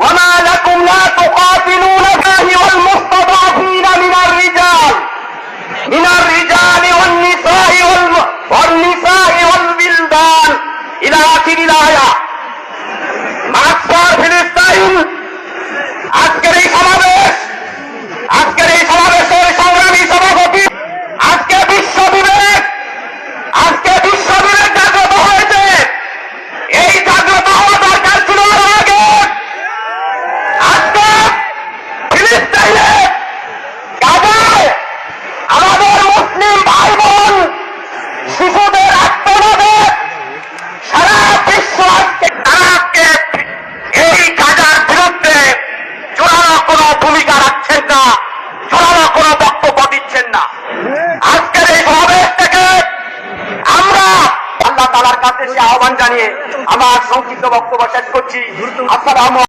وما لكم لا تقاتلون الله والمستضعفين من الرجال. من الرجال والنساء والنساء والبلدان إلى آخر الآية. ভূমিকা রাখছেন না জোরালো কোনো বক্তব্য দিচ্ছেন না। আজকের এই সমাবেশ থেকে আমরা আল্লাহ তালার কাছে সে আহ্বান জানিয়ে আমার সংক্ষিপ্ত বক্তব্য শেষ করছি। আসসালাম